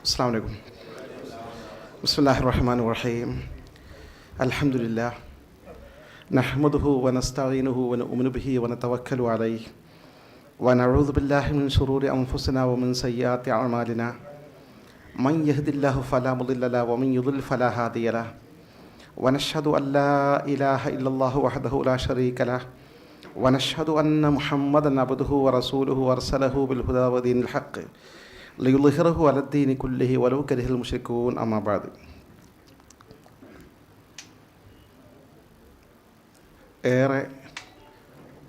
السلام عليكم. بسم الله الرحمن الرحيم. الحمد لله نحمده ونستعينه ونؤمن به ونتوكل عليه. ونعوذ بالله من شرور أنفسنا ومن سيئات أعمالنا. من يهد الله فلا مضل له ومن يضلل فلا هادي له. ونشهد أن لا إله إلا الله وحده لا شريك له. ونشهد أن محمدا عبده ورسوله وأرسله بالهدى ودين الحق. ലിഹുറഹു അലദ്ദീനി കുല്ലിഹി വലവ് കരിഹിൽ മുഷിക്കൂൻ അമാബാദ് ഏറെ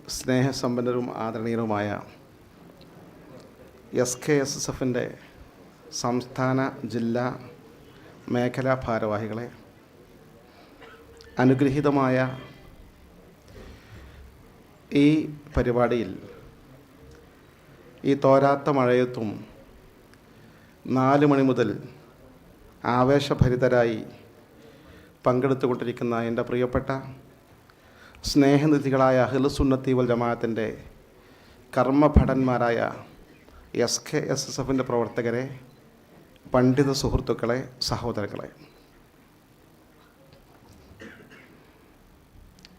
സ്നേഹസമ്പന്നരും ആദരണീയരുമായ എസ് കെ എസ് എസ് എഫിന്റെ സംസ്ഥാന ജില്ലാ മേഖലാ ഭാരവാഹികളെ അനുഗ്രഹീതമായ ഈ പരിപാടിയിൽ ഈ തോരാത്ത മഴയത്തും നാല് മണി മുതൽ ആവേശഭരിതരായി പങ്കെടുത്തുകൊണ്ടിരിക്കുന്ന എന്റെ പ്രിയപ്പെട്ട സ്നേഹനിധികളായ അഖിലുസുന്നത്തി വൽ ജമാഅത്തിന്റെ കർമ്മഭടന്മാരായ എസ് കെ എസ് എസ് എഫിന്റെ പ്രവർത്തകരെ പണ്ഡിത സുഹൃത്തുക്കളെ സഹോദരങ്ങളെ.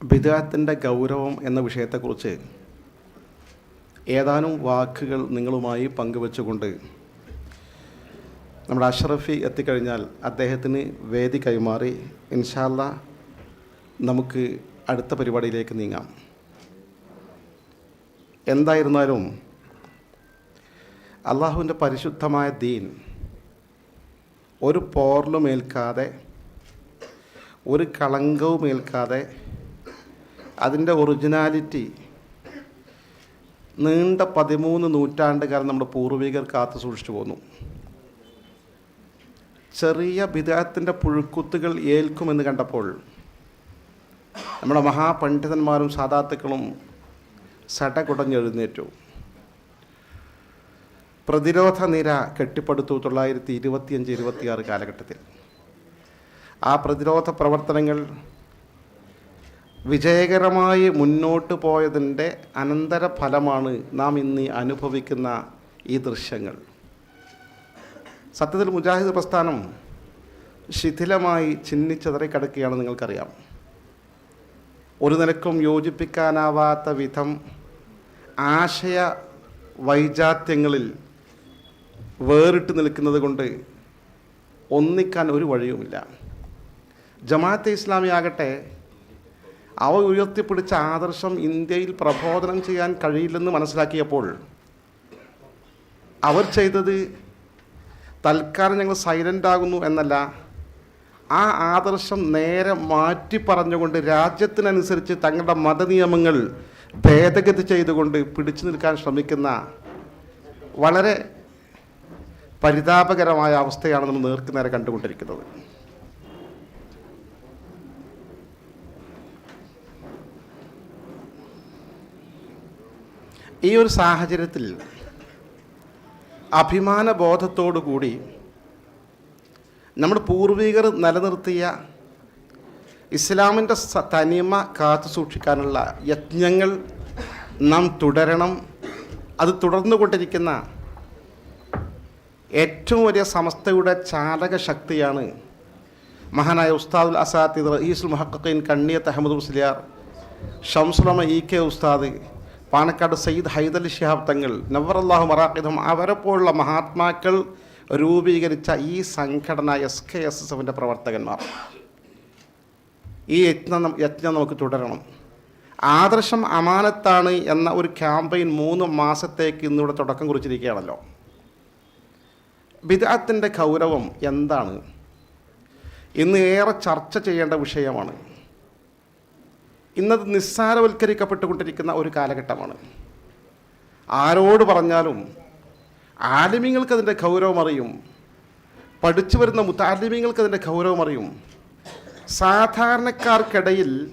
ബിദാത്തിന്റെ ഗൗരവം എന്ന വിഷയത്തെക്കുറിച്ച് ഏതാനും വാക്കുകൾ നിങ്ങളുമായി പങ്കുവെച്ചുകൊണ്ട് നമ്മുടെ അഷറഫി എത്തിക്കഴിഞ്ഞാൽ അദ്ദേഹത്തിന് വേദി കൈമാറി. ഇൻഷാല്ല നമുക്ക് അടുത്ത പരിപാടിയിലേക്ക് നീങ്ങാം. എന്തായിരുന്നാലും അള്ളാഹുവിന്റെ പരിശുദ്ധമായ ദീൻ ഒരു പോർലും ഒരു കളങ്കവും ഏൽക്കാതെ അതിന്റെ ഒറിജിനാലിറ്റി നീണ്ട പതിമൂന്ന് നൂറ്റാണ്ടുകാലം നമ്മുടെ പൂർവികർ കാത്തു സൂക്ഷിച്ചു പോന്നു. ചെറിയ വിദേഹത്തിന്റെ പുഴുക്കുത്തുകൾ ഏൽക്കുമെന്ന് കണ്ടപ്പോൾ നമ്മുടെ മഹാപണ്ഡിതന്മാരും സാധാത്തുക്കളും സടകുടഞ്ഞെഴുന്നേറ്റു. പ്രതിരോധ നിര കെട്ടിപ്പടുത്തു തൊള്ളായിരത്തി ഇരുപത്തിയഞ്ച് ഇരുപത്തിയാറ് കാലഘട്ടത്തിൽ. ആ പ്രതിരോധ പ്രവർത്തനങ്ങൾ വിജയകരമായി മുന്നോട്ട് പോയതിന്റെ അനന്തര ഫലമാണ് നാം ഇന്ന് അനുഭവിക്കുന്ന ഈ ദൃശ്യങ്ങൾ. സത്യത്തിൽ മുജാഹിദ് പ്രസ്ഥാനം ശിഥിലമായി ചിന്നിച്ചതറി കിടക്കുകയാണ് നിങ്ങൾക്കറിയാം. ഒരു നിലക്കും യോജിപ്പിക്കാനാവാത്ത വിധം ആശയ വൈജാത്യങ്ങളിൽ വേറിട്ട് നിൽക്കുന്നത് കൊണ്ട് ഒന്നിക്കാൻ ഒരു വഴിയുമില്ല. ജമാഅത്തെ ഇസ്ലാമി ആകട്ടെ അവ ഉയർത്തിപ്പിടിച്ച ആദർശം ഇന്ത്യയിൽ പ്രബോധനം ചെയ്യാൻ കഴിയില്ലെന്ന് മനസ്സിലാക്കിയപ്പോൾ അവർ ചെയ്തത് തൽക്കാലം ഞങ്ങൾ സൈലന്റ് ആകുന്നു എന്നല്ല ആ ആദർശം നേരെ മാറ്റി പറഞ്ഞുകൊണ്ട് രാജ്യത്തിനനുസരിച്ച് തങ്ങളുടെ മതനിയമങ്ങൾ ഭേദഗതി ചെയ്തുകൊണ്ട് പിടിച്ചു നിൽക്കാൻ ശ്രമിക്കുന്ന വളരെ പരിതാപകരമായ അവസ്ഥയാണ് നമ്മൾ നേർക്കുനേരെ കണ്ടുകൊണ്ടിരിക്കുന്നത്. ഈ ഒരു സാഹചര്യത്തിൽ അഭിമാന ബോധത്തോടു കൂടി നമ്മുടെ പൂർവികർ നിലനിർത്തിയ ഇസ്ലാമിന്റെ തനിമ കാത്തു സൂക്ഷിക്കാനുള്ള യജ്ഞങ്ങൾ നാം തുടരണം. അത് തുടർന്നുകൊണ്ടിരിക്കുന്ന ഏറ്റവും വലിയ സമസ്തയുടെ ചാലക ശക്തിയാണ് മഹാനായ ഉസ്താദുൽ അസാത്തിദ് ഈസുൽ മുഹക്കീൻ കണ്ണിയത്ത് അഹമ്മദ് മുസ്ലിയാർ ഷംസുലമ ഇ കെ ഉസ്താദ് പാണക്കാട് സയ്യിദ് ഹൈദലി ഷിഹാബ് തങ്ങൾ നവറല്ലാഹു മറാഖിദം അവരെപ്പോലുള്ള മഹാത്മാക്കൾ രൂപീകരിച്ച ഈ സംഘടന എസ് കെ എസ് എസ് എഫിന്റെ പ്രവർത്തകന്മാർ. ഈ യജ്ഞം യജ്ഞം നമുക്ക് തുടരണം. ആദർശം അമാനത്താണ് എന്ന ഒരു ക്യാമ്പയിൻ മൂന്ന് മാസത്തേക്ക് ഇന്നിവിടെ തുടക്കം കുറിച്ചിരിക്കുകയാണല്ലോ. ബിദാത്തിന്റെ ഗൗരവം എന്താണ്? ഇന്ന് ഏറെ ചർച്ച ചെയ്യേണ്ട വിഷയമാണ്. ഇന്നത് നിസ്സാരവൽക്കരിക്കപ്പെട്ടുകൊണ്ടിരിക്കുന്ന ഒരു കാലഘട്ടമാണ്. ആരോട് പറഞ്ഞാലും ആലിമ്യങ്ങൾക്ക് അതിന്റെ ഗൗരവം അറിയും. പഠിച്ചു വരുന്ന മുത്താലിമ്യങ്ങൾക്ക് അതിന്റെ ഗൗരവം അറിയും. സാധാരണക്കാർക്കിടയിൽ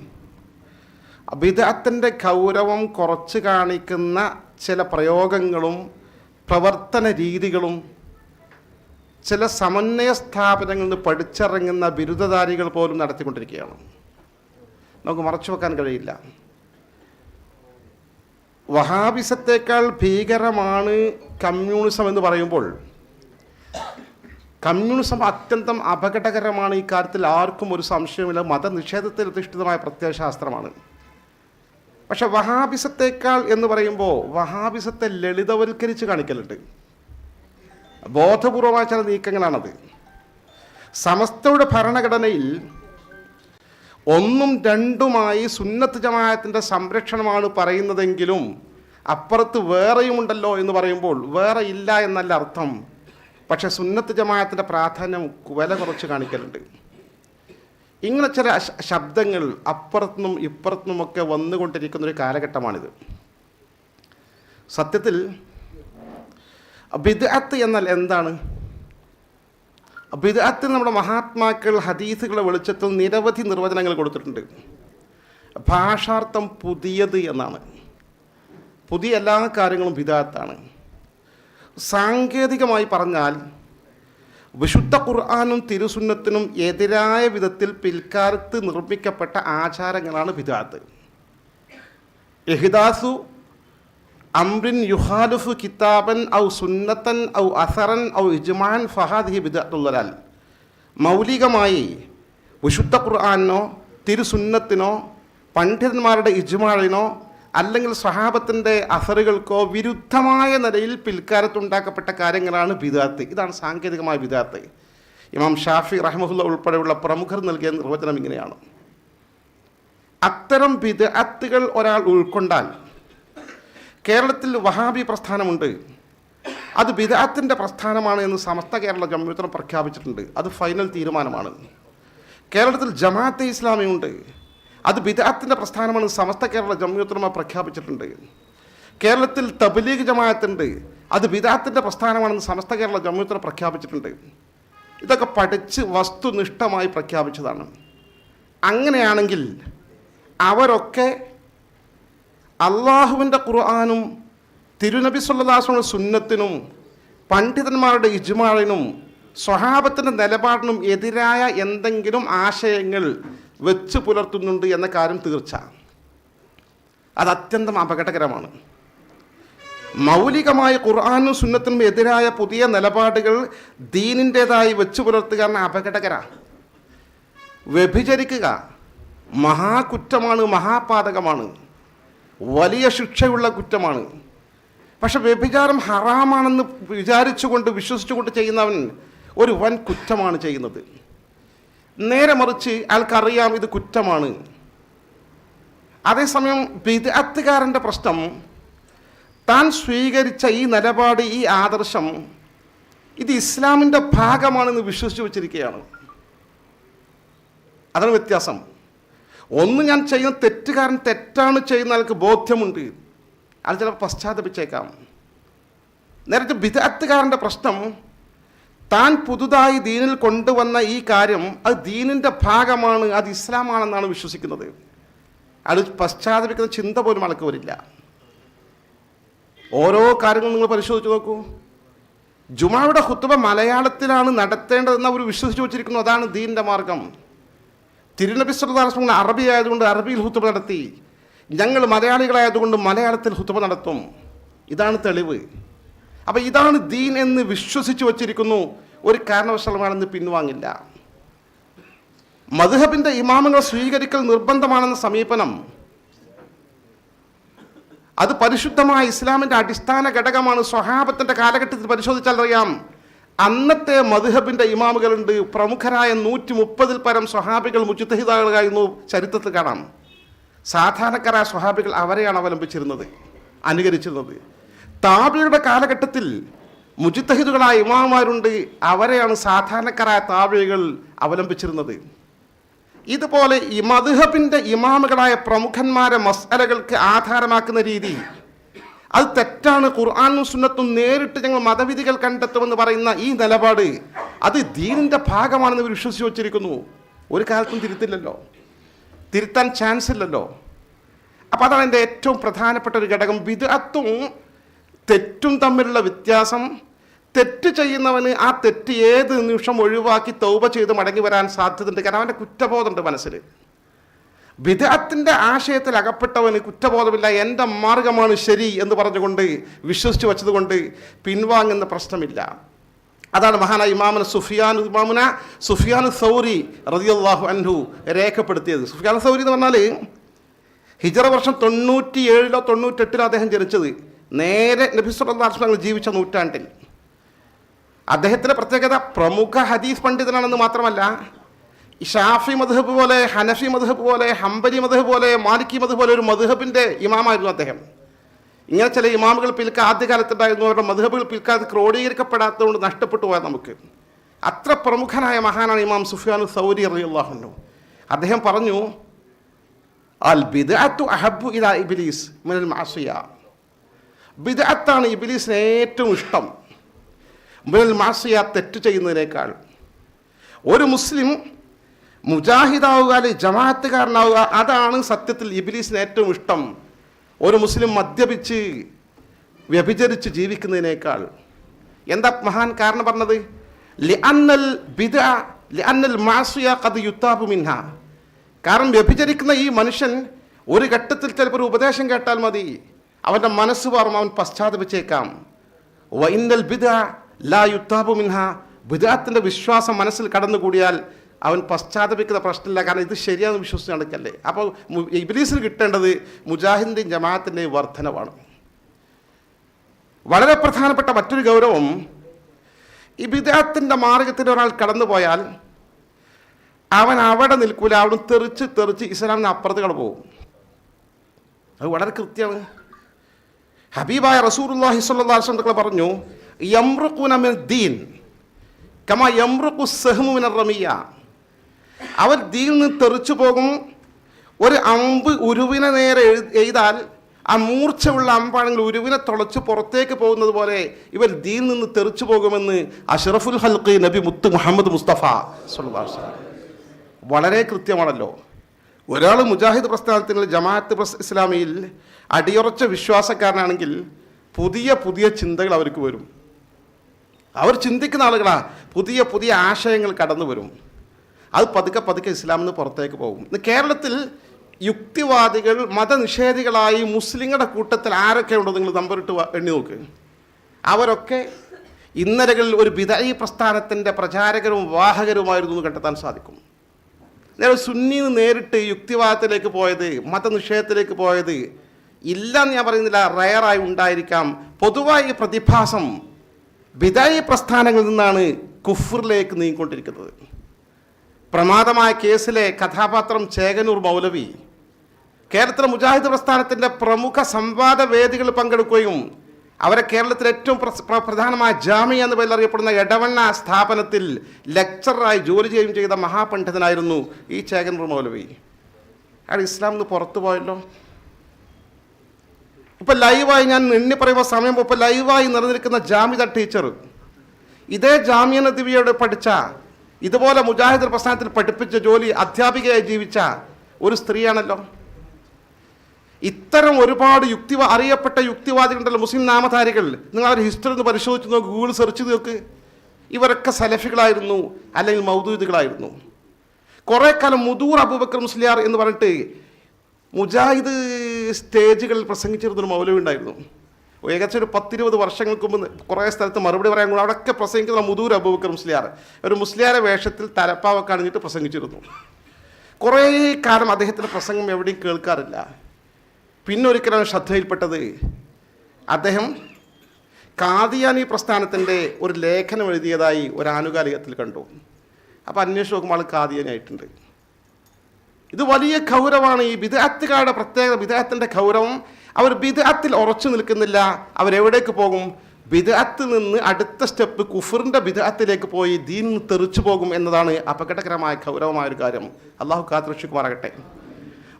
ബിദാത്തിന്റെ ഗൗരവം കുറച്ച് കാണിക്കുന്ന ചില പ്രയോഗങ്ങളും പ്രവർത്തന രീതികളും ചില സമന്വയ സ്ഥാപനങ്ങളിൽ നിന്ന് പഠിച്ചിറങ്ങുന്ന ബിരുദധാരികൾ പോലും നടത്തിക്കൊണ്ടിരിക്കുകയാണ്. നമുക്ക് മറച്ചു വെക്കാൻ കഴിയില്ല. വഹാബിസത്തേക്കാൾ ഭീകരമാണ് കമ്മ്യൂണിസം എന്ന് പറയുമ്പോൾ കമ്മ്യൂണിസം അത്യന്തം അപകടകരമാണ് ഈ കാര്യത്തിൽ ആർക്കും ഒരു സംശയമില്ല മതനിഷേധത്തിൽ അധിഷ്ഠിതമായ പ്രത്യയശാസ്ത്രമാണ്. പക്ഷെ വഹാബിസത്തേക്കാൾ എന്ന് പറയുമ്പോൾ വഹാബിസത്തെ ലളിതവൽക്കരിച്ച് കാണിക്കലുണ്ട്. ബോധപൂർവമായ ചില നീക്കങ്ങളാണത്. സമസ്തയുടെ ഭരണഘടനയിൽ ഒന്നും രണ്ടുമായി സുന്നത്ത് ജമാഅത്തിന്റെ സംരക്ഷണമാണ് പറയുന്നതെങ്കിലും അപ്പുറത്ത് വേറെയുമുണ്ടല്ലോ എന്ന് പറയുമ്പോൾ വേറെ ഇല്ല എന്നല്ല അർത്ഥം. പക്ഷേ സുന്നത്ത് ജമാഅത്തിന്റെ പ്രാധാന്യം വില കുറച്ച് കാണിക്കലുണ്ട്. ഇങ്ങനെ ചില ശബ്ദങ്ങൾ അപ്പുറത്തുനിന്നും ഇപ്പുറത്തുനിന്നുമൊക്കെ വന്നുകൊണ്ടിരിക്കുന്ന ഒരു കാലഘട്ടമാണിത്. സത്യത്തിൽ ബിദ്അത്ത് എന്നാൽ എന്താണ്? ബിദ്അത്തിൽ നമ്മുടെ മഹാത്മാക്കൾ ഹദീസുകളുടെ വെളിച്ചത്തിൽ നിരവധി നിർവചനങ്ങൾ കൊടുത്തിട്ടുണ്ട്. ഭാഷാർത്ഥം പുതിയത് എന്നാണ്. പുതിയ എല്ലാ കാര്യങ്ങളും ബിദാത്താണ് സാങ്കേതികമായി പറഞ്ഞാൽ വിശുദ്ധ ഖുർആാനും തിരുസുന്നത്തിനും എതിരായ വിധത്തിൽ പിൽക്കാലത്ത് നിർമ്മിക്കപ്പെട്ട ആചാരങ്ങളാണ് ബിദാത്ത് എഹിദാസു അംറിൻ യുഹാലുഫു കിതാബൻ ഔ സുന്നത്തൻ ഔ അസറൻ ഔ ഇജ്മാൻ ഫഹാദി ബിദത്തുള്ളലാൽ മൗലികമായി വിശുദ്ധ ഖുർആാനോ തിരുസുന്നത്തിനോ പണ്ഡിതന്മാരുടെ ഇജ്മാളിനോ അല്ലെങ്കിൽ സ്വഹാബത്തിന്റെ അസറുകൾക്കോ വിരുദ്ധമായ നിലയിൽ പിൽക്കാലത്തുണ്ടാക്കപ്പെട്ട കാര്യങ്ങളാണ് ബിദാത്ത് ഇതാണ് സാങ്കേതികമായ ബിദാത്ത് ഇമാം ഷാഫി റഹ്മുല്ല ഉൾപ്പെടെയുള്ള പ്രമുഖർ നൽകിയ നിർവചനം ഇങ്ങനെയാണ്. അത്തരം ബിദഅത്തുകൾ ഒരാൾ ഉൾക്കൊണ്ടാൽ കേരളത്തിൽ വഹാബി പ്രസ്ഥാനമുണ്ട്. അത് ബിദാത്തിന്റെ പ്രസ്ഥാനമാണ് എന്ന് സമസ്ത കേരള ജമ്മിയത്രം പ്രഖ്യാപിച്ചിട്ടുണ്ട്. അത് ഫൈനൽ തീരുമാനമാണ്. കേരളത്തിൽ ജമാഅത്തെ ഇസ്ലാമിയുണ്ട്. അത് ബിദാത്തിന്റെ പ്രസ്ഥാനമാണ് സമസ്ത കേരള ജമ്മിയത്തുലമ പ്രഖ്യാപിച്ചിട്ടുണ്ട്. കേരളത്തിൽ തബ്ലീഗ് ജമാഅത്തുണ്ട്. അത് ബിദാത്തിന്റെ പ്രസ്ഥാനമാണെന്ന് സമസ്ത കേരള ജമ്മിയത്തുലമ പ്രഖ്യാപിച്ചിട്ടുണ്ട്. ഇതൊക്കെ പഠിച്ച് വസ്തുനിഷ്ഠമായി പ്രഖ്യാപിച്ചതാണ്. അങ്ങനെയാണെങ്കിൽ അവരൊക്കെ അള്ളാഹുവിന്റെ ഖുർആാനും തിരുനബി സല്ലാസ്ലുള്ള സുന്നത്തിനും പണ്ഡിതന്മാരുടെ ഇജ്മാളിനും സ്വഹാബത്തിന്റെ നിലപാടിനും എതിരായ എന്തെങ്കിലും ആശയങ്ങൾ വെച്ച് പുലർത്തുന്നുണ്ട് എന്ന കാര്യം തീർച്ച. അത് അത്യന്തം അപകടകരമാണ്. മൗലികമായ ഖുർആാനും സുന്നത്തിനും എതിരായ പുതിയ നിലപാടുകൾ ദീനിന്റെതായി വെച്ച് പുലർത്തുക എന്ന അപകടകരാണ് വ്യഭിചരിക്കുക മഹാകുറ്റമാണ് മഹാപാതകമാണ്. വലിയ ശിക്ഷയുള്ള കുറ്റമാണ്. പക്ഷെ വ്യഭിചാരം ഹറാമാണെന്ന് വിചാരിച്ചുകൊണ്ട് വിശ്വസിച്ചുകൊണ്ട് ചെയ്യുന്നവൻ ഒരു വൻ കുറ്റമാണ് ചെയ്യുന്നത്. നേരെ മറിച്ച് അയാൾക്കറിയാം ഇത് കുറ്റമാണ്. അതേസമയം വിദഗ്ധകാരന്റെ പ്രശ്നം താൻ സ്വീകരിച്ച ഈ നിലപാട് ഈ ആദർശം ഇത് ഇസ്ലാമിന്റെ ഭാഗമാണെന്ന് വിശ്വസിച്ച് വച്ചിരിക്കുകയാണ്. അതാണ് വ്യത്യാസം. ഒന്ന് ഞാൻ ചെയ്യുന്ന തെറ്റുകാരൻ തെറ്റാണ് ചെയ്യുന്ന ആൾക്ക് ബോധ്യമുണ്ട്. അത് ചിലപ്പോൾ പശ്ചാത്തപിച്ചേക്കാം. നേരത്തെ വിദഗ്ധക്കാരന്റെ പ്രശ്നം താൻ പുതുതായി ദീനിൽ കൊണ്ടുവന്ന ഈ കാര്യം അത് ദീനിന്റെ ഭാഗമാണ് അത് ഇസ്ലാമാണെന്നാണ് വിശ്വസിക്കുന്നത്. അത് പശ്ചാത്തപിക്കുന്ന ചിന്ത പോലും അളക്ക് വരില്ല. ഓരോ കാര്യങ്ങളും നിങ്ങൾ പരിശോധിച്ച് നോക്കൂ. ജുമായുടെ ഹുത്തുബ മലയാളത്തിലാണ് നടത്തേണ്ടതെന്ന് അവർ വിശ്വസിച്ച് വച്ചിരിക്കുന്നു. അതാണ് ദീനിന്റെ മാർഗം. തിരുനബി സ്വലാസ്മങ്ങൾ അറബി ആയതുകൊണ്ട് അറബിയിൽ ഹുത്തുബ നടത്തി. ഞങ്ങൾ മലയാളികളായതുകൊണ്ട് മലയാളത്തിൽ ഹുത്തുബ നടത്തും. ഇതാണ് തെളിവ്. അപ്പോൾ ഇതാണ് ദീൻ എന്ന് വിശ്വസിച്ച് വച്ചിരിക്കുന്നു. ഒരു കാരണവശാലുമാണെന്ന് പിൻവാങ്ങില്ല. മധുഹബിന്റെ ഇമാമുകൾ സ്വീകരിക്കൽ നിർബന്ധമാണെന്ന സമീപനം. അത് പരിശുദ്ധമായ ഇസ്ലാമിന്റെ അടിസ്ഥാന ഘടകമാണ് സ്വഹാബത്തിന്റെ കാലഘട്ടത്തിൽ പരിശോധിച്ചാൽ അറിയാം. അന്നത്തെ മധുഹബിന്റെ ഇമാമുകളുണ്ട്. പ്രമുഖരായ നൂറ്റി മുപ്പതിൽ പരം സ്വഹാബികൾ മുജിത്തഹിതാകളായിരുന്നു ചരിത്രത്തിൽ കാണാം. സാധാരണക്കാരായ സ്വഹാബികൾ അവരെയാണ് അവലംബിച്ചിരുന്നത് അനുകരിച്ചിരുന്നത്. താബിയുടെ കാലഘട്ടത്തിൽ മുജിത്തഹിദുകളായ ഇമാമാരുണ്ട് അവരെയാണ് സാധാരണക്കാരായ താബികൾ അവലംബിച്ചിരുന്നത്. ഇതുപോലെ ഈ മധുഹബിന്റെ ഇമാമുകളായ പ്രമുഖന്മാരെ മസാലകൾക്ക് ആധാരമാക്കുന്ന രീതി അത് തെറ്റാണ്. ഖുർആാനും സുന്നത്തും നേരിട്ട് ഞങ്ങൾ മതവിധികൾ കണ്ടെത്തുമെന്ന് പറയുന്ന ഈ നിലപാട് അത് ദീനിന്റെ ഭാഗമാണെന്ന് വിശ്വസിച്ച് വച്ചിരിക്കുന്നു ഒരു കാലത്തും തിരുത്തില്ലല്ലോ. തിരുത്താൻ ചാൻസ് ഇല്ലല്ലോ അപ്പം അതാണ് എന്റെ ഏറ്റവും പ്രധാനപ്പെട്ട ഒരു ഘടകം. വിദഗ്ധത്തും തെറ്റും തമ്മിലുള്ള വ്യത്യാസം. തെറ്റ് ചെയ്യുന്നവന് ആ തെറ്റ് ഏത് നിമിഷം ഒഴിവാക്കി തൗപ ചെയ്ത് മടങ്ങി വരാൻ സാധ്യതയുണ്ട്. കാരണം അവന്റെ കുറ്റബോധമുണ്ട് മനസ്സിൽ. വിദഗ്ധത്തിന്റെ ആശയത്തിൽ അകപ്പെട്ടവന് കുറ്റബോധമില്ല എന്റെ മാർഗമാണ് ശരി എന്ന് പറഞ്ഞുകൊണ്ട് വിശ്വസിച്ച് വച്ചതുകൊണ്ട് പിൻവാങ്ങുന്ന പ്രശ്നമില്ല. അതാണ് മഹാന ഇമാമന സുഫിയാൻ ഇമാമുന സുഫിയാൻ സൗരി റതിയല്ലാഹു അൻഹു രേഖപ്പെടുത്തിയത്. സുഫിയാൻ സൗരി എന്ന് പറഞ്ഞാൽ ഹിജറ വർഷം തൊണ്ണൂറ്റി ഏഴിലോ തൊണ്ണൂറ്റെട്ടിലോ അദ്ദേഹം ജനിച്ചത്. നേരെ നബി സുല്ലാസ്ലങ്ങൾ ജീവിച്ച നൂറ്റാണ്ടിൽ. അദ്ദേഹത്തിന്റെ പ്രത്യേകത പ്രമുഖ ഹദീസ് പണ്ഡിതനാണെന്ന് മാത്രമല്ല ഷാഫി മധുഹബ് പോലെ ഹനഫി മധുഹബ് പോലെ ഹംബലി മധുഹബ് പോലെ മാലിക്കി മധുഹബ് പോലെ ഒരു മധുഹബിന്റെ ഇമാമായിരുന്നു അദ്ദേഹം. ഇങ്ങനെ ചില ഇമാമുകൾ പിൽക്ക ആദ്യകാലത്തുണ്ടായിരുന്നു അവരുടെ മധുഹബുകൾ പിൽക്കാലത്ത് ക്രോഡീകരിക്കപ്പെടാത്തതുകൊണ്ട് നഷ്ടപ്പെട്ടു പോയാൽ നമുക്ക്. അത്ര പ്രമുഖനായ മഹാനാണ് ഇമാം സുഫിയാൻ സൗരി അറിയുള്ളാഹുന്നു അദ്ദേഹം പറഞ്ഞു അൽ ഇബ്ലീസ് മിനൽ ഇബ്ലീസിന് ഏറ്റവും ഇഷ്ടം. മുനൽ മാസിയ തെറ്റ് ചെയ്യുന്നതിനേക്കാൾ ഒരു മുസ്ലിം മുജാഹിദാവുക അല്ലെങ്കിൽ ജമാഅത്തുകാരനാവുക അതാണ് സത്യത്തിൽ ഇബിലീസിന് ഏറ്റവും ഇഷ്ടം. ഒരു മുസ്ലിം മദ്യപിച്ച് വ്യഭിചരിച്ച് ജീവിക്കുന്നതിനേക്കാൾ. എന്താ മഹാൻ കാരണം പറഞ്ഞത്? ലിഅന്നൽ ബിദ്അ ലിഅന്നൽ മാസുയ ഖദ് യുത്താബു മിൻഹ. കാരണം വ്യഭിചരിക്കുന്ന ഈ മനുഷ്യൻ ഒരു ഘട്ടത്തിൽ ചിലപ്പോൾ ഒരു ഉപദേശം കേട്ടാൽ മതി. അവന്റെ മനസ്സ് മാറും അവൻ പശ്ചാത്തപിച്ചേക്കാം. വൈന്നൽ ബിദ ലാ യുത്താബു മിൻഹ. ബിദാത്തിന്റെ വിശ്വാസം മനസ്സിൽ കടന്നുകൂടിയാൽ അവൻ പശ്ചാത്തപിക്കുന്ന പ്രശ്നമില്ല. കാരണം ഇത് ശരിയാണെന്ന് വിശ്വസിച്ച് നടക്കല്ലേ അപ്പോൾ ഇബിലീസിന് കിട്ടേണ്ടത് മുജാഹിദിന്റെയും ജമാഅത്തിന്റെയും വർധനവാണ്. വളരെ പ്രധാനപ്പെട്ട മറ്റൊരു ഗൗരവം ഈ വിദേഹത്തിന്റെ മാർഗത്തിൽ ഒരാൾ കടന്നു പോയാൽ അവൻ അവിടെ നിൽക്കൂല. അവിടെ തെറിച്ച് തെറിച്ച് ഇസ്ലാമിന് അപ്പുറത്ത് കടന്നു പോകും. അത് വളരെ കൃത്യമാണ്. ഹബീബായ റസൂറുല്ലാഹി സ്വല്ലല്ലാഹു അലൈഹി പറഞ്ഞു യംറുഖുന മിൻ ദീൻ കമാ യംറുഖു സഹ്മു മിനർ റമിയ. അവർ തീയിൽ നിന്ന് തെറിച്ചു പോകും. ഒരു അമ്പ് ഉരുവിനെ നേരെ എഴുതാൽ ആ മൂർച്ചയുള്ള അമ്പാണെങ്കിൽ ഉരുവിനെ തുളച്ച് പുറത്തേക്ക് പോകുന്നത് പോലെ ഇവർ ദീൽ നിന്ന് തെറിച്ചു പോകുമെന്ന് അഷറഫുൽ ഹൽക്ക് നബി മുത്ത് മുഹമ്മദ് മുസ്തഫ വളരെ കൃത്യമാണല്ലോ. ഒരാൾ മുജാഹിദ് പ്രസ്ഥാനത്തിൽ ജമാഅത്ത് പ്രസ് ഇസ്ലാമിയിൽ അടിയുറച്ച വിശ്വാസക്കാരനാണെങ്കിൽ പുതിയ പുതിയ ചിന്തകൾ അവർക്ക് വരും. അവർ ചിന്തിക്കുന്ന ആളുകളാ പുതിയ പുതിയ ആശയങ്ങൾ കടന്നു വരും അത് പതുക്കെ പതുക്കെ ഇസ്ലാമിൽ നിന്ന് പുറത്തേക്ക് പോകും. കേരളത്തിൽ യുക്തിവാദികൾ മതനിഷേധികളായി മുസ്ലിങ്ങളുടെ കൂട്ടത്തിൽ ആരൊക്കെ ഉണ്ടോ നിങ്ങൾ നമ്പറിട്ട് എണ്ണി നോക്ക്. അവരൊക്കെ ഇന്നലകളിൽ ഒരു ബിദഈ പ്രസ്ഥാനത്തിന്റെ പ്രചാരകരും വാഹകരുമായിരുന്നു എന്ന് കണ്ടെത്താൻ സാധിക്കും. നേരെ സുന്നിന്ന് നേരിട്ട് യുക്തിവാദത്തിലേക്ക് പോയത് മതനിഷേധത്തിലേക്ക് പോയത് ഇല്ല എന്ന് ഞാൻ പറയുന്നില്ല റയറായി ഉണ്ടായിരിക്കാം. പൊതുവായി ഈ പ്രതിഭാസം ബിദായി പ്രസ്ഥാനങ്ങളിൽ നിന്നാണ് കുഫറിലേക്ക് നീങ്ങിക്കൊണ്ടിരിക്കുന്നത്. പ്രമാദമായ കേസിലെ കഥാപാത്രം ചേകനൂർ മൗലവി കേരളത്തിലെ മുജാഹിദ് പ്രസ്ഥാനത്തിന്റെ പ്രമുഖ സംവാദ വേദികളിൽ പങ്കെടുക്കുകയും അവരെ കേരളത്തിലെ ഏറ്റവും പ്ര- പ്രധാനമായ ജാമ്യ എന്ന പേരിൽ അറിയപ്പെടുന്ന എടവണ്ണ സ്ഥാപനത്തിൽ ലെക്ചറായി ജോലി ചെയ്യുകയും ചെയ്ത മഹാപണ്ഡിതനായിരുന്നു ഈ ചേകനൂർ മൗലവി. അയാൾ ഇസ്ലാം നിന്ന് പുറത്തു പോയല്ലോ. ഇപ്പം ലൈവായി ഞാൻ എണ്ണി പറയുമ്പോൾ സമയം ഇപ്പോൾ ലൈവായി നിലനിൽക്കുന്ന ജാമിത ടീച്ചർ ഇതേ ജാമ്യ നദിവിയോട് പഠിച്ച ഇതുപോലെ മുജാഹിദ് പ്രസ്ഥാനത്തിൽ പഠിപ്പിച്ച ജോലി അധ്യാപികയായി ജീവിച്ച ഒരു സ്ത്രീയാണല്ലോ. ഇത്തരം ഒരുപാട് യുക്തി അറിയപ്പെട്ട യുക്തിവാദികളുണ്ടല്ലോ മുസ്ലിം നാമധാരികൾ. നിങ്ങൾ അവർ ഹിസ്റ്ററി ഒന്ന് പരിശോധിച്ച് നോക്ക് ഗൂഗിൾ സെർച്ച് ചെയ്ത് നോക്ക്. ഇവരൊക്കെ സലഫികളായിരുന്നു അല്ലെങ്കിൽ മൗദൂദികളായിരുന്നു. കുറേ കാലം മുദൂർ അബൂബക്കർ മുസ്ലിയാർ എന്ന് പറഞ്ഞിട്ട് മുജാഹിദ് സ്റ്റേജുകളിൽ പ്രസംഗിച്ചിരുന്നൊരു മൗലവി ഉണ്ടായിരുന്നു. ഏകദേശം ഒരു പത്തിരുപത് വർഷങ്ങൾക്ക് മുമ്പ് കുറേ സ്ഥലത്ത് മറുപടി പറയാൻ കൂടെ അവിടെയൊക്കെ പ്രസംഗിക്കുന്ന മുതൂർ അബൂബക്കർ മുസ്ലിയാർ. ഒരു മുസ്ലിയാരെ വേഷത്തിൽ തലപ്പാവൊക്കെ അണിഞ്ഞിട്ട് പ്രസംഗിച്ചിരുന്നു. കുറേ കാലം അദ്ദേഹത്തിന്റെ പ്രസംഗം എവിടെയും കേൾക്കാറില്ല. പിന്നെ ഒരിക്കലാണ് ശ്രദ്ധയിൽപ്പെട്ടത്. അദ്ദേഹം കാദിയാനി പ്രസ്ഥാനത്തിന്റെ ഒരു ലേഖനം എഴുതിയതായി ഒരു ആനുകാലികത്തിൽ കണ്ടു. അപ്പോൾ അന്വേഷിച്ച് നോക്കുമ്പോൾ ആൾ കാദിയാനായിട്ടുണ്ട്. ഇത് വലിയ ഗൗരവമാണ്. ഈ വിദേഹത്തുകാരുടെ പ്രത്യേക വിദേഹത്തിന്റെ ഗൗരവം അവർ ബിദഅത്തിൽ ഉറച്ചു നിൽക്കുന്നില്ല. അവരെവിടേക്ക് പോകും? വിദഗ്ധത്തിൽ നിന്ന് അടുത്ത സ്റ്റെപ്പ് കുഫറിന്റെ ബിദഅത്തിലേക്ക് പോയി ദീൻ തെറിച്ചു പോകും എന്നതാണ് അപകടകരമായ ഗൗരവമായ ഒരു കാര്യം. അള്ളാഹു കാത്തുരക്ഷിക്കുമാറാകട്ടെ.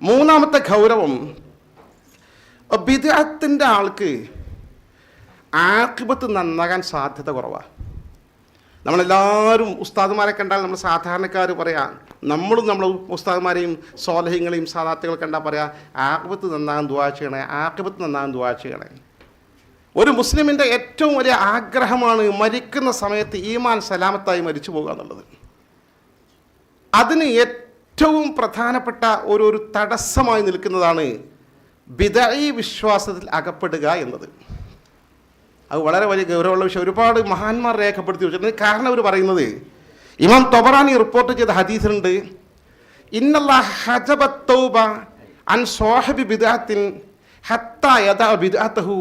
മൂന്നാമത്തെ ഗൗരവം ബിദഅത്തിന്റെ ആൾക്ക് ആക്രിപത്ത് നന്നാകാൻ സാധ്യത കുറവാണ് നമ്മളെല്ലാവരും ഉസ്താദുമാരെ കണ്ടാൽ നമ്മൾ സാധാരണക്കാർ പറയാം. നമ്മളും നമ്മൾ ഉസ്താദുമാരെയും സോലഹിങ്ങളെയും സാധാർത്ഥ്യങ്ങൾ കണ്ടാൽ പറയാം ആക്കിബത്ത് നന്നാകാൻ ദുവാ ചെയ്യണേ നന്നാകും നന്നാകാൻ ചെയ്യണേ. ഒരു മുസ്ലിമിന്റെ ഏറ്റവും വലിയ ആഗ്രഹമാണ് മരിക്കുന്ന സമയത്ത് ഈമാൻ സലാമത്തായി മരിച്ചു പോകുക എന്നുള്ളത്. അതിന് ഏറ്റവും പ്രധാനപ്പെട്ട ഒരു ഒരു തടസ്സമായി നിൽക്കുന്നതാണ് ബിദഈ വിശ്വാസത്തിൽ അകപ്പെടുക എന്നത്. അത് വളരെ വലിയ ഗൗരവമുള്ള വിഷയം. ഒരുപാട് മഹാന്മാർ രേഖപ്പെടുത്തി വെച്ചിട്ടുണ്ട്. കാരണം അവർ പറയുന്നത് ഇമാം തൊബറാനി റിപ്പോർട്ട് ചെയ്ത ഹദീസിലുണ്ട് ഇന്നല്ലാഹ ഹജബത്തൗബ അൻ സോഹബി ബിദഅത്തിൻ ഹത്താ യഥാ ബിദഅതഹു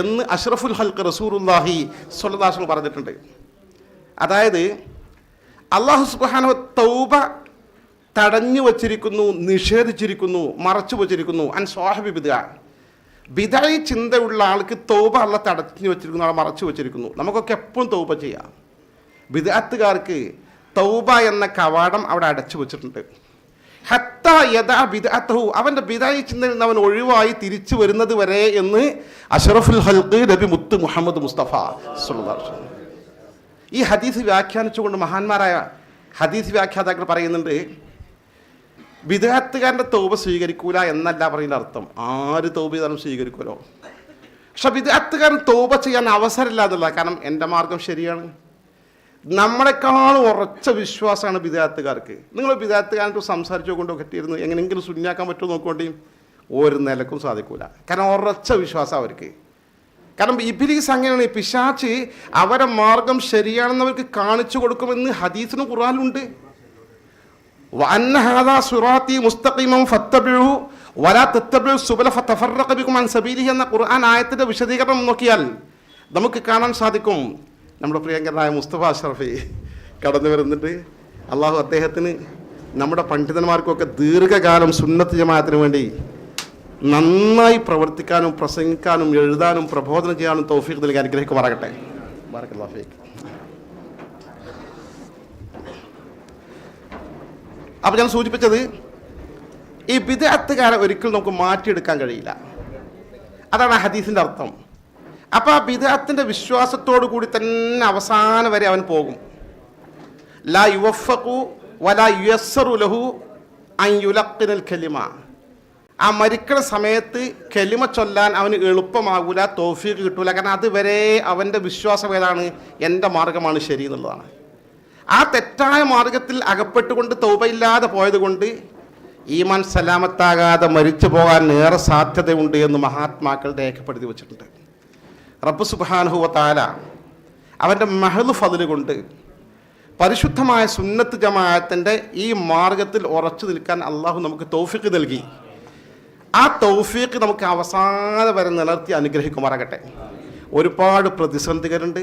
എന്ന് അഷ്റഫുൽ ഹൽക്ക് റസൂറുല്ലാഹി വസല്ലം പറഞ്ഞിട്ടുണ്ട്. അതായത് അള്ളാഹു സുബ്ഹാനഹു തൗബ തടഞ്ഞു വച്ചിരിക്കുന്നു നിഷേധിച്ചിരിക്കുന്നു മറച്ചു വച്ചിരിക്കുന്നു അൻ സോഹബി ബിദഅ. ബിദായി ചിന്തയുള്ള ആൾക്ക് തോപ അല്ല തടഞ്ഞു വെച്ചിരിക്കുന്നു ആൾ മറച്ചു വെച്ചിരിക്കുന്നു. നമുക്കൊക്കെ എപ്പോഴും തോപ ചെയ്യാം. വിദാത്തുകാർക്ക് തൗബ എന്ന കവാടം അവിടെ അടച്ചു വെച്ചിട്ടുണ്ട്. ഹത്ത യഥാ വിദാത്തഹു അവന്റെ ബിദായി ചിന്തയിൽ നിന്ന് അവൻ ഒഴിവായി തിരിച്ചു വരുന്നത് വരെ എന്ന് അഷറഫുൽ ഹൽക്ക് നബി മുത്ത് മുഹമ്മദ് മുസ്തഫ സല്ലല്ലാഹു ഈ ഹദീസ് വ്യാഖ്യാനിച്ചുകൊണ്ട് മഹാന്മാരായ ഹദീസ് വ്യാഖ്യാതാക്കൾ പറയുന്നുണ്ട് വിദേഹത്തുകാരന്റെ തൗബ സ്വീകരിക്കൂല എന്നല്ല പറയുന്ന അർത്ഥം. ആര് തൗബ ചെയ്താലും സ്വീകരിക്കുമല്ലോ. പക്ഷെ വിദേഹത്തുകാരൻ തൗബ ചെയ്യാൻ അവസരമില്ല എന്നുള്ള കാരണം എന്റെ മാർഗം ശരിയാണ്. നമ്മളെക്കാളും ഉറച്ച വിശ്വാസമാണ് വിദേഹത്തുകാർക്ക്. നിങ്ങൾ വിദേഹത്തുകാരന്റെ സംസാരിച്ചു കൊണ്ട് കെട്ടിയിരുന്നു എങ്ങനെയെങ്കിലും ശൂന്യാക്കാൻ പറ്റുമോ നോക്കുകൊണ്ടേ ഒരു നിലക്കും സാധിക്കൂല. കാരണം ഉറച്ച വിശ്വാസം അവർക്ക്. കാരണം ഇബിലീസ് അങ്ങനെയാണ്. പിശാച്ച് അവരെ മാർഗം ശരിയാണെന്ന് അവർക്ക് കാണിച്ചു കൊടുക്കുമെന്ന് ഹദീസിന് ഖുറാനുണ്ട് എന്ന ഖുർആൻ ആയത്തിന്റെ വിശദീകരണം നോക്കിയാൽ നമുക്ക് കാണാൻ സാധിക്കും. നമ്മുടെ പ്രിയങ്കരനായ മുസ്തഫ അഷ്റഫി കടന്നു വരുന്നുണ്ട്. അള്ളാഹു അദ്ദേഹത്തിന് നമ്മുടെ പണ്ഡിതന്മാർക്കൊക്കെ ദീർഘകാലം സുന്നത്ത് ജമാഅത്തിന് വേണ്ടി നന്നായി പ്രവർത്തിക്കാനും പ്രസംഗിക്കാനും എഴുതാനും പ്രബോധനം ചെയ്യാനും തൗഫീഖ് നൽകി അനുഗ്രഹിക്കുമാറാകട്ടെ. ബാറക്കല്ലാഹു അപ്പോൾ ഞാൻ സൂചിപ്പിച്ചത് ഈ ബിദഅത്തുകാരെ ഒരിക്കലും നമുക്ക് മാറ്റിയെടുക്കാൻ കഴിയില്ല. അതാണ് ആ ഹദീസിന്റെ അർത്ഥം. അപ്പോൾ ആ ബിദഅത്തിന്റെ വിശ്വാസത്തോടു കൂടി തന്നെ അവസാനം വരെ അവൻ പോകും. ലാ യുവഫഖു വലാ യുസറു ലഹു അൻ യുലഖിനൽ കലിമ. ആ മരിക്കുന്ന സമയത്ത് കെലിമ ചൊല്ലാൻ അവന് എളുപ്പമാകൂല തോഫീക്ക് കിട്ടൂല. കാരണം അതുവരെ അവന്റെ വിശ്വാസം ഏതാണ്? എന്റെ മാർഗമാണ് ശരി എന്നുള്ളതാണ്. ആ തെറ്റായ മാർഗത്തിൽ അകപ്പെട്ടുകൊണ്ട് തൗപയില്ലാതെ പോയതുകൊണ്ട് ഈമാൻ സലാമത്താകാതെ മരിച്ചു പോകാൻ ഏറെ സാധ്യതയുണ്ട് എന്ന് മഹാത്മാക്കൾ രേഖപ്പെടുത്തി വെച്ചിട്ടുണ്ട്. റബ്ബ് സുബാനുഹുവ താല അവന്റെ മഹലു ഫതിൽ കൊണ്ട് പരിശുദ്ധമായ സുന്നത്ത് ജമാഅത്തിന്റെ ഈ മാർഗത്തിൽ ഉറച്ചു നിൽക്കാൻ അള്ളാഹു നമുക്ക് തൗഫീഖ് നൽകി. ആ തൗഫീഖ് നമുക്ക് അവസാനം വരെ നിലർത്തി അനുഗ്രഹിക്കുമാറാകട്ടെ. ഒരുപാട് പ്രതിസന്ധികളുണ്ട്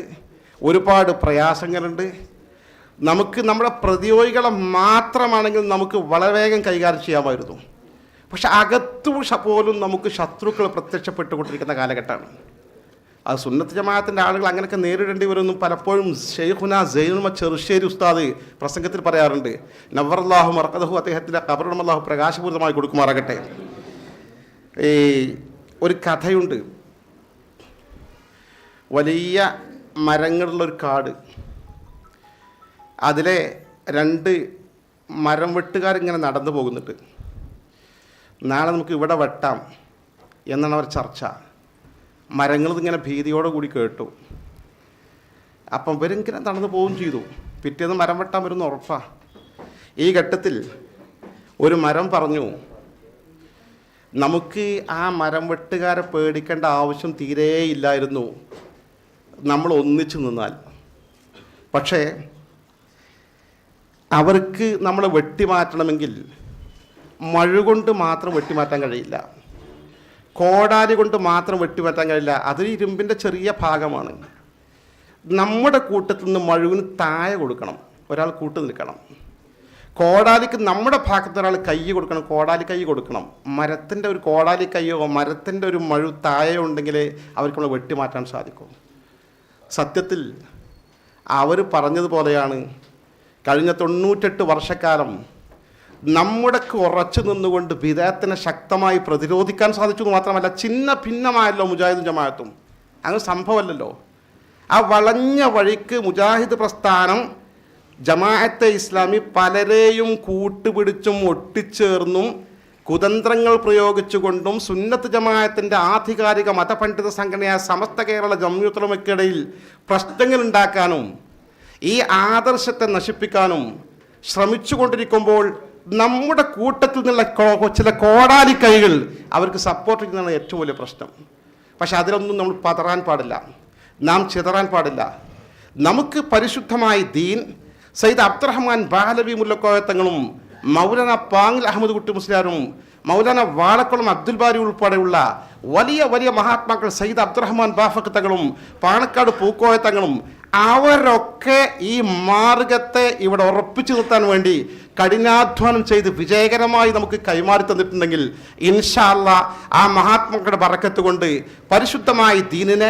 ഒരുപാട് പ്രയാസങ്ങളുണ്ട് നമുക്ക് നമ്മുടെ പ്രതിയോഗികളെ മാത്രമാണെങ്കിൽ നമുക്ക് വളരെ വേഗം കൈകാര്യം ചെയ്യാമായിരുന്നു. പക്ഷെ അകത്തു പോലും നമുക്ക് ശത്രുക്കൾ പ്രത്യക്ഷപ്പെട്ടുകൊണ്ടിരിക്കുന്ന കാലഘട്ടമാണ്. അത് സുന്നത്ത് ജമാഅത്തിന്റെ ആളുകൾ അങ്ങനെയൊക്കെ നേരിടേണ്ടി വരുമെന്നും പലപ്പോഴും ഷെയ്ഖുന സൈനുമ ചെറുശ്ശേരി ഉസ്താദ് പ്രസംഗത്തിൽ പറയാറുണ്ട്. നവറല്ലാഹു മറക്കദഹു അദ്ദേഹത്തിന്റെ കബറും അള്ളാഹു പ്രകാശപൂരിതമായി കൊടുക്കുമാറാകട്ടെ. ഈ ഒരു കഥയുണ്ട്. വലിയ മരങ്ങളുള്ളൊരു കാട്. അതിലെ രണ്ട് മരം വെട്ടുകാരിങ്ങനെ നടന്നു പോകുന്നുണ്ട് നാളെ നമുക്ക് ഇവിടെ വെട്ടാം എന്നാണ് അവർ ചർച്ച. മരങ്ങൾ ഇങ്ങനെ ഭീതിയോടെ കൂടി കേട്ടു. അപ്പം ഇവരിങ്ങനെ നടന്നു പോവുകയും ചെയ്തു. പിറ്റേന്ന് മരം വെട്ടാൻ വരുന്ന ഉറപ്പാ. ഈ ഘട്ടത്തിൽ ഒരു മരം പറഞ്ഞു നമുക്ക് ആ മരം വെട്ടുകാരെ പേടിക്കേണ്ട ആവശ്യം തീരെ ഇല്ലായിരുന്നു. നമ്മൾ ഒന്നിച്ചു നിന്നാൽ. പക്ഷേ അവർക്ക് നമ്മളെ വെട്ടിമാറ്റണമെങ്കിൽ മഴ കൊണ്ട് മാത്രം വെട്ടിമാറ്റാൻ കഴിയില്ല. കോടാലി കൊണ്ട് മാത്രം വെട്ടിമാറ്റാൻ കഴിയില്ല. അതൊരു ഇരുമ്പിന്റെ ചെറിയ ഭാഗമാണ്. നമ്മുടെ കൂട്ടത്തിൽ നിന്ന് മഴുവിന് താഴെ കൊടുക്കണം. ഒരാൾ കൂട്ട് നിൽക്കണം. കോടാലിക്ക് നമ്മുടെ ഭാഗത്ത് ഒരാൾ കൈ കൊടുക്കണം. കോടാലി കൈ കൊടുക്കണം. മരത്തിന്റെ ഒരു കോടാലി കൈയോ മരത്തിന്റെ ഒരു മഴു താഴെയോ ഉണ്ടെങ്കിൽ അവർക്ക് നമ്മൾ വെട്ടിമാറ്റാൻ സാധിക്കും. സത്യത്തിൽ അവർ പറഞ്ഞതുപോലെയാണ് കഴിഞ്ഞ തൊണ്ണൂറ്റെട്ട് വർഷക്കാലം നമ്മുടെ ഉറച്ചു നിന്നുകൊണ്ട് വിദേഹത്തിനെ ശക്തമായി പ്രതിരോധിക്കാൻ സാധിച്ചു എന്ന് മാത്രമല്ല ചിന്ന ഭിന്നമായല്ലോ മുജാഹിദും ജമാഅത്തും. അങ്ങനെ സംഭവമല്ലല്ലോ. ആ വളഞ്ഞ വഴിക്ക് മുജാഹിദ് പ്രസ്ഥാനം ജമാഅത്തെ ഇസ്ലാമി പലരെയും കൂട്ടുപിടിച്ചും ഒട്ടിച്ചേർന്നും കുതന്ത്രങ്ങൾ പ്രയോഗിച്ചുകൊണ്ടും സുന്നത്ത് ജമാഅത്തിന്റെ ആധികാരിക മതപണ്ഡിത സംഘടനയായ സമസ്ത കേരള ജമ്യൂത്തലമയ്ക്കിടയിൽ പ്രശ്നങ്ങൾ ഉണ്ടാക്കാനും ഈ ആദർശത്തെ നശിപ്പിക്കാനും ശ്രമിച്ചുകൊണ്ടിരിക്കുമ്പോൾ നമ്മുടെ കൂട്ടത്തിൽ നിന്നുള്ള ചില കോടാലി കൈകൾ അവർക്ക് സപ്പോർട്ട് ചെയ്യുന്നതാണ് ഏറ്റവും വലിയ പ്രശ്നം. പക്ഷെ അതിലൊന്നും നമ്മൾ പതറാൻ പാടില്ല. നാം ചിതറാൻ പാടില്ല. നമുക്ക് പരിശുദ്ധമായ ദീൻ സയ്യിദ് അബ്ദുറഹ്മാൻ ബാലവി മുല്ലക്കോയത്തങ്ങളും മൗലാന പാങ്ങിൽ അഹമ്മദ് കുട്ടി മുസ്ലിയാരും മൗലാന വാളക്കുളം അബ്ദുൽ ബാരി ഉൾപ്പെടെയുള്ള വലിയ വലിയ മഹാത്മാക്കൾ സയ്യിദ് അബ്ദുറഹ്മാൻ ബാഫക്ക് തങ്ങളും പാണക്കാട് പൂക്കോയ തങ്ങളും അവരൊക്കെ ഈ മാർഗത്തെ ഇവിടെ ഉറപ്പിച്ചു നിർത്താൻ വേണ്ടി കഠിനാധ്വാനം ചെയ്ത് വിജയകരമായി നമുക്ക് കൈമാറി തന്നിട്ടുണ്ടെങ്കിൽ ഇൻഷാല്ല ആ മഹാത്മാക്കളുടെ പറക്കത്ത് കൊണ്ട് പരിശുദ്ധമായ ദീനിനെ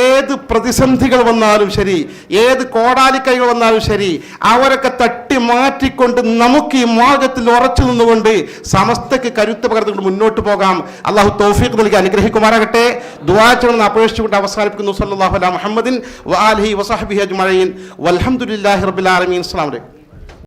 ഏത് പ്രതിസന്ധികൾ വന്നാലും ശരി ഏത് കോടാലിക്കൈകൾ വന്നാലും ശരി അവരൊക്കെ തട്ടി മാറ്റിക്കൊണ്ട് നമുക്ക് ഈ മാർഗത്തിൽ ഉറച്ചു നിന്നുകൊണ്ട് സമസ്തക്ക് കരുത്ത് പകർന്നുകൊണ്ട് മുന്നോട്ട് പോകാം. അള്ളാഹു തോഫീഖ് നൽകി അനുഗ്രഹിക്കുമാറാകട്ടെ. ദുവാചരണം അപേക്ഷിച്ചുകൊണ്ട് അവസാനിപ്പിക്കുന്നു. സല്ലല്ലാഹു അലാ മുഹമ്മദിൻ വആലിഹി വസഹബിഹി അജ്മഈൻ വൽഹംദുലില്ലാഹി റബ്ബിൽ ആലമീൻ അസ്സാം അലൈക്കും